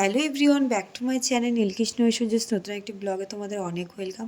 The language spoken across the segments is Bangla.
Hello everyone back to my channel Neelkrishna Aishwarya's নতুন একটি ব্লগে তোমাদের অনেক ওয়েলকাম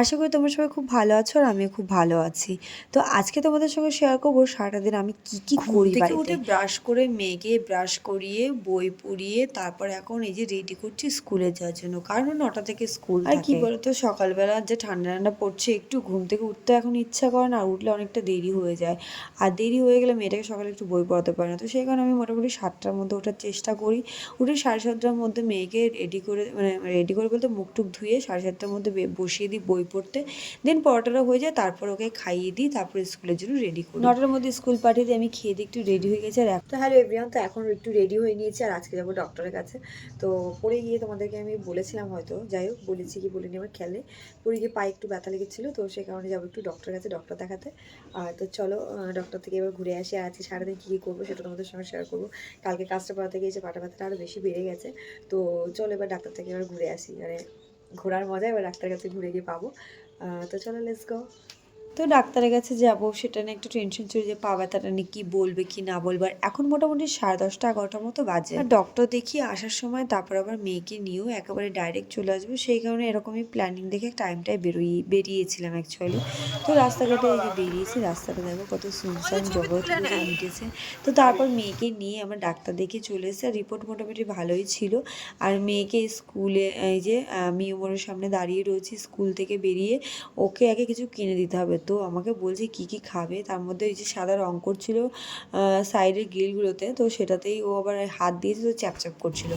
আশা করি তোমরা সবাই খুব ভালো আছো আর আমিও খুব ভালো আছি। তো আজকে তোমাদের সঙ্গে শেয়ার করব সারাটা দিন আমি কি কি করি বাড়িতে। উঠে ব্রাশ করে মেঘে ব্রাশ করিয়ে বই পড়িয়ে তারপর এখন এই যে রেডি করছি স্কুলে যাওয়ার জন্য। কারণ নটা থেকে স্কুল আর কি বলতো সকালবেলা যে ঠান্ডা ঠান্ডা পড়ছে একটু ঘুম থেকে উঠতে এখন ইচ্ছা করে না আর উঠলে অনেকটা দেরি হয়ে যায়। আর দেরি হয়ে গেলে মেয়েটাকে সকালে একটু বই পড়াতে পারে না। তো সেই কারণে আমি মোটামুটি সাতটার মধ্যে ওঠার চেষ্টা করি। উঠে সাড়ে সাতটার মধ্যে মেয়েকে রেডি করে মানে রেডি করে বলতে মুখ টুক ধুয়ে সাড়ে সাতটার মধ্যে বসিয়ে দিই বই পড়তে। দেন পরোটাটা হয়ে যায় তারপর ওকে খাইয়ে দিই তারপরে স্কুলের জন্য রেডি করি। নটার মধ্যে স্কুল পাঠিয়ে দিই আমি খেয়ে দিই একটু রেডি হয়ে গেছে আর একটা হ্যালো এভরিওয়ান তো এখন একটু রেডি হয়ে নিয়েছি আর আজকে যাব ডক্টরের কাছে। তো পরে গিয়ে তোমাদেরকে আমি বলেছিলাম হয়তো যাই হোক বলেছি কি বলিনি আমার খেলে পরে গিয়ে পায়ে একটু ব্যথা লেগেছিলো তো সেই কারণে যাব একটু ডক্টরের কাছে ডক্টর দেখাতে। আর তো চলো ডক্টর থেকে এবার ঘুরে আসি আর আজকে সারাদিন কী কী করব সেটা তোমাদের সঙ্গে শেয়ার করব। কালকে কাজটা পড়াতে গিয়েছে পাটা ব্যথাটা আরও বেশি বেড়ে গেছে তো চলো এবার ডাক্তার থেকে এবার ঘুরে আসি। মানে ঘোরার মজা, এবার ডাক্তার কাছে ঘুরে গিয়ে পাবো। তো চলো লেটস গো তো ডাক্তারের কাছে যাব সেটা নিয়ে একটু টেনশন ছিল যে পা ব্যথাটা নিয়ে কী বলবে কি না বলবে। আর এখন মোটামুটি সাড়ে দশটা এগারোটার মতো বাজে। আর ডক্টর দেখিয়ে আসার সময় তারপর আবার মেয়েকে নিয়েও একেবারে ডাইরেক্ট চলে আসব। সেই কারণে এরকমই প্ল্যানিং দেখে টাইমটায় বেরোই বেরিয়েছিলাম অ্যাকচুয়ালি তো রাস্তাঘাটে এই যে বেরিয়েছি রাস্তাটা দেখো কত সুনসান জগৎ পুরো মিটেছে তো তারপর মেয়েকে নিয়ে আমরা ডাক্তার দেখে চলে এসেছি। আর রিপোর্ট মোটামুটি ভালোই ছিল। আর মেয়েকে স্কুলে এই যে মিয়মোরের সামনে দাঁড়িয়ে রয়েছি স্কুল থেকে বেরিয়ে ওকে আগে কিছু কিনে দিতে হবে। তো আমাকে বলছে কি কি খাবে? তার মধ্যে ওই যে সাদা রং করছিল সাইডের গ্রিলগুলোতে। তো সেটাতেই ও আবার হাত দিয়েছে তো চ্যাপচ্যাপ করছিল।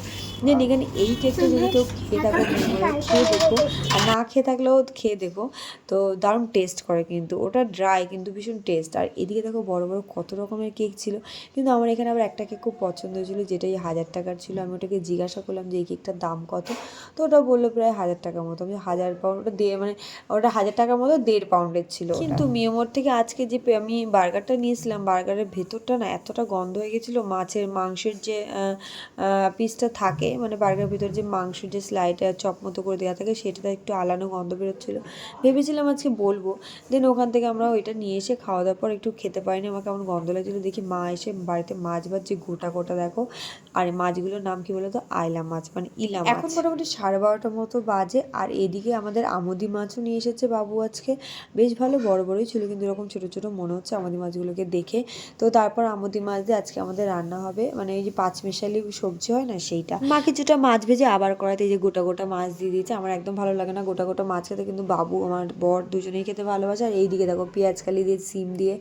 যে এখানে এই কেকটা যদি কেউ খেয়ে থাকো খেয়ে দেখো। আর না খেয়ে থাকলেও খেয়ে দেখো। তো দারুণ টেস্ট করে কিন্তু। ওটা ড্রাই কিন্তু ভীষণ টেস্ট আর এদিকে দেখো বড় বড় কত রকমের কেক ছিল। কিন্তু আমার এখানে আবার একটা কেক খুব পছন্দ হয়েছিল যেটাই হাজার টাকার ছিল। আমি ওটাকে জিজ্ঞাসা করলাম যে এই কেকটার দাম কত? তো ওটা বলল প্রায় হাজার টাকার মতো। আমি হাজার পাউন্ড ওটা দিয়ে মানে ওটা হাজার টাকার মতো দেড় পাউন্ডের ছিল। কিন্তু মিয়মোর থেকে আজকে যে আমি বার্গারটা নিয়েছিলাম, বার্গারের ভেতরটা না এতটা গন্ধ হয়ে গেছিল, মাছের, মাংসের যে পিসটা থাকে মানে বার্গারের ভিতর যে মাংসের যে স্লাইডটা চপ মতো করে দেওয়া থাকে, সেটাতে একটু আলানো গন্ধ বেরোচ্ছিলো। ভেবেছিলাম আজকে বলব দেন ওখান থেকে আমরা ওইটা নিয়ে এসে খাওয়া দাওয়ার পর একটু খেতে পারিনি আমার কেমন গন্ধ লাগছিল, দেখি মা এসে বাড়িতে মাছ ভাত যে গোটা গোটা দেখো। আর মাছগুলোর নাম কি বলতো? আইলা মাছ মানে ইলা মাছ। এখন মোটামুটি সাড়ে বারোটার মতো বাজে আর এদিকে আমাদের আমুদি মাছও নিয়ে এসেছে বাবু আজকে। বেশ ভালো বড় বড়ই ছিল কিন্তু এরকম ছোট ছোট মনে হচ্ছে আমুদি মাছগুলোকে দেখে। তো তারপর আমুদি মাছ দিয়ে আজকে আমাদের রান্না হবে। মানে এই যে পাঁচ মিশালি সবজি হয় না সেইটা। মা কিছুটা মাছ ভেজে আবার করাতে এই যে গোটা গোটা মাছ দিয়ে দিয়েছে। আমার একদম ভালো লাগে না গোটা গোটা মাছ খেতে কিন্তু বাবু আমার বর দুজনেই খেতে ভালোবাসে। আর এইদিকে দেখো পেঁয়াজ কালি দিয়ে সিম দিয়ে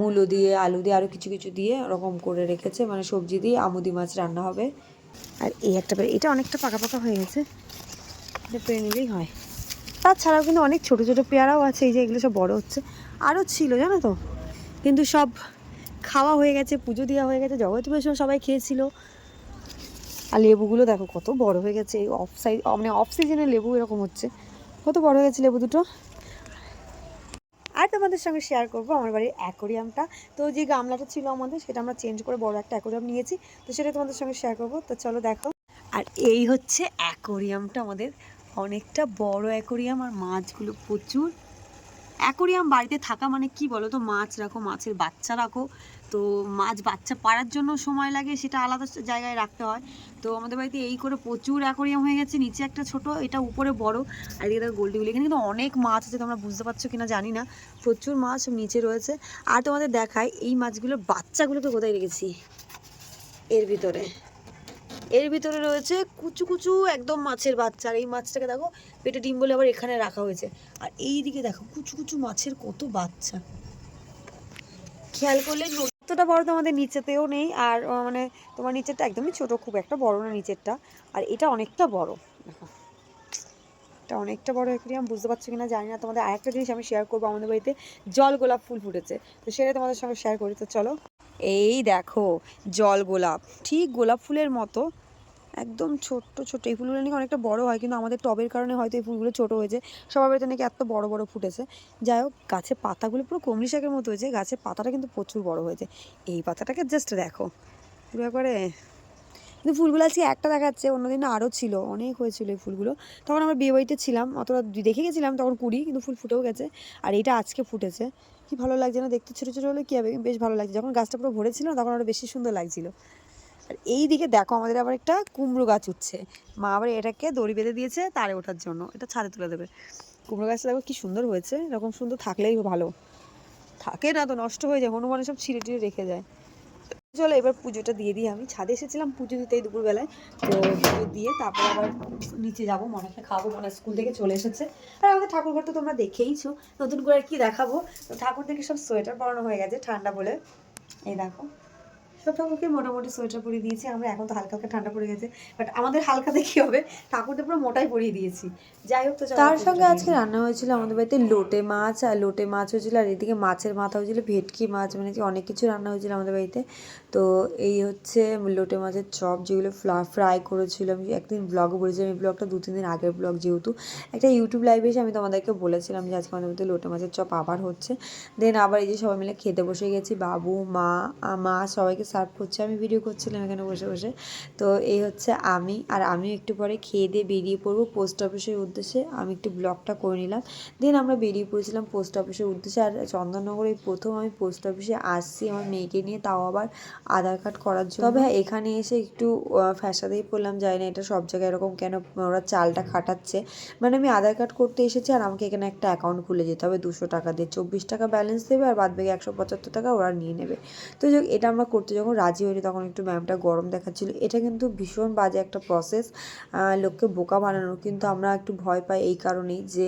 মূলো দিয়ে আলু দিয়ে আরও কিছু কিছু দিয়ে ওরকম করে রেখেছে। মানে সবজি দিয়ে আমুদি মাছ রান্না হবে। আর এই একটা পেরে- এটা অনেকটা পাকা পাকা হয়ে গেছে। এটা পেরে নিলেই হয়। তাছাড়াও কিন্তু অনেক ছোট ছোট পেয়ারাও আছে এই যে এগুলো সব বড় হচ্ছে। আরও ছিল জানো তো? কিন্তু সব খাওয়া হয়ে গেছে পুজো দেওয়া হয়ে গেছে জগতী বৈষ্ণব সবাই খেয়েছিল। আর লেবুগুলো দেখো কত বড় হয়ে গেছে এই অফ সাইড মানে অফ সিজনে লেবু এরকম হচ্ছে। কত বড় হয়ে গেছে লেবু দুটো? আর তোমাদের সঙ্গে শেয়ার করব আমার বাড়ির অ্যাকোরিয়ামটা তো যে গামলাটা ছিল আমাদের, সেটা আমরা চেঞ্জ করে বড় একটা অ্যাকোরিয়াম নিয়েছি। তো সেটা তোমাদের সঙ্গে শেয়ার করব। তো চলো দেখো। আর এই হচ্ছে অ্যাকোরিয়ামটা আমাদের। অনেকটা বড় অ্যাকোরিয়াম আর মাছগুলো প্রচুর। অ্যাকোরিয়াম বাড়িতে থাকা মানে কি বলো তো মাছ রাখো, মাছের বাচ্চা রাখো। তো মাছ বাচ্চা পাড়ার জন্য সময় লাগে, সেটা আলাদা জায়গায় রাখতে হয়। তো আমাদের বাড়িতে এই করে প্রচুর অ্যাকোরিয়াম হয়ে গেছে, নিচে একটা ছোট, এটা উপরে বড়, আর এদিকে দেখো গোল্ডিগুলি। এখানে কিন্তু অনেক মাছ আছে, তোমরা বুঝতে পারছ কিনা জানি না। প্রচুর মাছ নিচে রয়েছে। আর তোমাদের দেখায় এই মাছগুলোর বাচ্চাগুলোকে কোথায় রেখেছি? এর ভিতরে। এর ভিতরে রয়েছে কুচু কুচু একদম মাছের বাচ্চা। আর এই মাছটাকে দেখো, পেটে ডিম বলে আবার এখানে রাখা হয়েছে। আর এই দিকে দেখো, কুচু কুচু মাছের কত বাচ্চা। খেয়াল করলে যতটা বড় তো আমাদের নিচেতেও নেই। আর মানে তোমার নিচেরটা একদমই ছোট, খুব একটা বড় না নিচেরটা। আর এটা অনেকটা বড়। এটা অনেকটা বড় অ্যাকুরিয়াম বুঝতে পারছ কিনা জানি না। তোমাদের আরেকটা জিনিস আমি শেয়ার করব আমাদের বাড়িতে। জল গোলাপ ফুল ফুটেছে। তো সেটা তোমাদের সঙ্গে শেয়ার করি। তো চলো। এই দেখো, জল গোলাপ। ঠিক গোলাপ ফুলের মতো একদম ছোট্ট ছোট্ট। এই ফুলগুলো নাকি অনেকটা বড় হয়, কিন্তু আমাদের টবের কারণে হয়তো এই ফুলগুলো ছোট হয়েছে। সবার বাড়িতে নাকি এত বড় বড় ফুটেছে। যাই হোক, গাছের পাতাগুলো পুরো কমলি শাকের মতো হয়েছে। গাছের পাতাটা কিন্তু প্রচুর বড় হয়েছে। এই পাতাটাকে জাস্ট দেখো। পুরো করে কিন্তু ফুলগুলো আজকে একটা দেখাচ্ছে, অন্যদিন আরও ছিল, অনেক হয়েছিল এই ফুলগুলো। তখন আমরা বিয়ে বাড়িতে ছিলাম অতটা দেখে গেছিলাম, তখন কুড়ি, কিন্তু ফুল ফুটেও গেছে। আর এইটা আজকে ফুটেছে। কি ভালো লাগছে না? দেখতে ছোটো ছোটো হলে কী হবে? বেশ ভালো লাগছে। যখন গাছটা পুরো ভরেছিল, তখন আরও বেশি সুন্দর লাগছিল। আর এই দিকে দেখো আমাদের আবার একটা কুমড়ো গাছ উঠছে। মা আবার এটাকে দড়ি বেঁধে দিয়েছে তারে ওঠার জন্য। এটা ছাদে তুলে দেবে। কুমড়ো গাছটা দেখো কি সুন্দর হয়েছে। এরকম সুন্দর থাকলেই ভালো। থাকে না তো, নষ্ট হয়ে যায়। হনুমান সব ছিঁড়ে টিড়ে রেখে যায় চলো এবার পুজোটা দিয়ে দিই আমি। ছাদে এসেছিলাম পুজো দিতে এই দুপুরবেলায়। তো পুজো দিয়ে তারপর আবার নিচে যাব, মনাকে খাব মনে স্কুল থেকে চলে এসেছে। আর আমাদের ঠাকুর ঘর তো তোমরা দেখেইছো। নতুন করে কি দেখাবো। তো ঠাকুর থেকে সব সোয়েটার পরানো হয়ে গেছে ঠান্ডা বলে। এই দেখো। ঠাকুরকে মোটামুটি সোয়েটার পরিয়ে দিয়েছি আমরা এখন তো হালকা হালকা ঠান্ডা পড়ে গেছে বাট আমাদের হালকাতে দেখি হবে ঠাকুরদের পুরো মোটাই পরিয়ে দিয়েছি। যাই হোক তো তার সঙ্গে আজকে রান্না হয়েছিল আমাদের বাড়িতে লোটে মাছ আর লোটে মাছ হয়েছিল আর এদিকে মাছের মাথা হয়েছিল ভেটকি মাছ মানে কি অনেক কিছু রান্না হয়েছিল আমাদের বাড়িতে। তো এই হচ্ছে লোটে মাছের চপ যেগুলো ফ্রাই করেছিল আমি একদিন ব্লগ বলেছিলাম এই ব্লগটা দু, তিন দিন আগের ব্লগ যেহেতু। একটা ইউটিউব লাইভে এসে আমি তোমাদেরকে বলেছিলাম যে আজকে আমাদের বাড়িতে লোটে মাছের চপ আবার হচ্ছে। দেন আবার এই যে সবাই মিলে খেতে বসে গেছি, বাবু, মা মা সবাইকে সার্ভ করছে। আমি ভিডিও করছিলাম এখানে বসে বসে। তো এই হচ্ছে আমি, আর আমি একটু পরে খেয়ে দিয়ে বেরিয়ে পড়ব পোস্ট অফিসের উদ্দেশ্যে। আমি একটু ব্লগটা করে নিলাম। দেন আমরা বেরিয়ে পড়েছিলাম পোস্ট অফিসের উদ্দেশ্যে। আর চন্দননগরে প্রথম আমি পোস্ট অফিসে আসছি আমার মেয়েকে নিয়ে। তাও আবার আধার কার্ড করার জন্য। তবে হ্যাঁ, এখানে এসে একটু ফ্যাসাতেই পড়লাম যাই না এটা সব জায়গায় এরকম কেন ওরা চালটা খাটাচ্ছে। মানে আমি আধার কার্ড করতে এসেছি আর আমাকে এখানে একটা অ্যাকাউন্ট খুলে যেতে হবে দুশো টাকা দিয়ে। চব্বিশ টাকা ব্যালেন্স দেবে আর বাদ বাকি একশো পঁচাত্তর টাকা ওরা নিয়ে নেবে। তো যাক এটা আমরা করতে যখন রাজি হইনি তখন একটু ম্যামটা গরম দেখাচ্ছিল। এটা কিন্তু ভীষণ বাজে একটা প্রসেস লোককে বোকা বানানোর কিন্তু আমরা একটু ভয় পাই এই কারণেই যে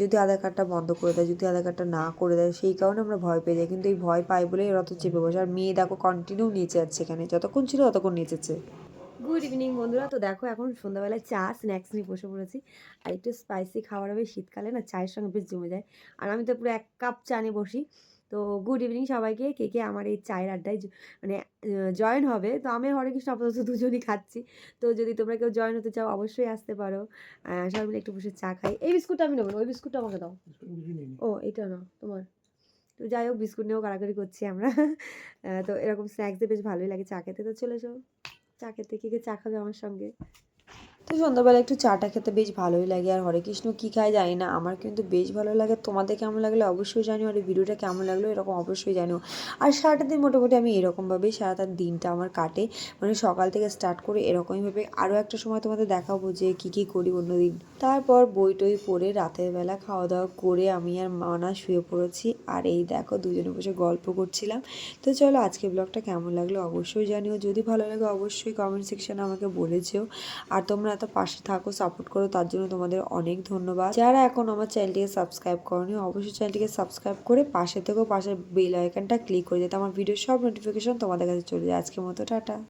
যদি আধার কার্ডটা বন্ধ করে দেয় যদি আধার কার্ডটা না করে দেয় সেই কারণে আমরা ভয় পেয়ে যাই। কিন্তু এই ভয় পাই বলেই ওরা তো চেপে বসে। আর মেয়ে দেখো কন্টিনিউ নেচে যাচ্ছে এখানে। যতক্ষণ ছিল ততক্ষণ নেচেছে গুড ইভিনিং বন্ধুরা তো দেখো এখন সন্ধ্যাবেলায় চা স্ন্যাক্স নিয়ে বসে পড়েছি। আর একটু স্পাইসি খাবার হবে শীতকালে না চায়ের সঙ্গে বেশ জমে যায়। আর আমি তো পুরো এক কাপ চা নিয়ে বসি। তো গুড ইভিনিং সবাইকে কে কে আমার এই চায়ের আড্ডায় মানে জয়েন হবে। তো আমি আর হরে কৃষ্ণ আপাতত দুজনই খাচ্ছি। তো যদি তোমরা কেউ জয়েন হতে চাও অবশ্যই আসতে পারো। সবাই মিলে একটু বসে চা খাই। এই বিস্কুটটা আমি নেব ওই বিস্কুটটা আমাকে দাও। ও এটা না তোমার। তো যাই হোক, বিস্কুট নিয়েও কাড়াকাড়ি করছি আমরা। তো এরকম স্ন্যাক্স দিয়ে বেশ ভালোই লাগে চা খেতে। তো চলে যাও। চা খেতে, কে কে চা খাবে আমার সঙ্গে? তো সন্ধ্যাবেলা একটু চাটা খেতে বেশ ভালোই লাগে। আর হরে কৃষ্ণ কী খায় জানি না। আমার কিন্তু বেশ ভালো লাগে। তোমাদের কেমন লাগলে অবশ্যই জানিও। আর ভিডিওটা কেমন লাগল এরকম অবশ্যই জানিও। আর সারাটা দিন মোটামুটি আমি এরকমভাবেই সারাটা দিনটা আমার কাটে। মানে সকাল থেকে স্টার্ট করে এরকমইভাবে আরও একটা সময় তোমাদের দেখাবো যে কী কী করি অন্যদিন। তারপর বই টই পড়ে রাতের বেলা খাওয়া দাওয়া করে আমি আর মানা শুয়ে পড়েছি। আর এই দেখো দুজনে বসে গল্প করছিলাম। তো চলো আজকে ব্লগটা কেমন লাগল অবশ্যই জানিও। যদি ভালো লাগে অবশ্যই কমেন্ট সেকশনে আমাকে বলে যেও। আর তোমরা এত পাশে থাকো সাপোর্ট করো, তার জন্য তোমাদের অনেক ধন্যবাদ। যারা এখন আমার চ্যানেলটিকে সাবস্ক্রাইব করনি, অবশ্যই চ্যানেলটিকে সাবস্ক্রাইব করে পাশে থেকেও পাশের বেল আইকনটা ক্লিক করে যেতে আমার ভিডিও সব নোটিফিকেশন তোমাদের কাছে চলে যায়। আজকের মতো, টাটা।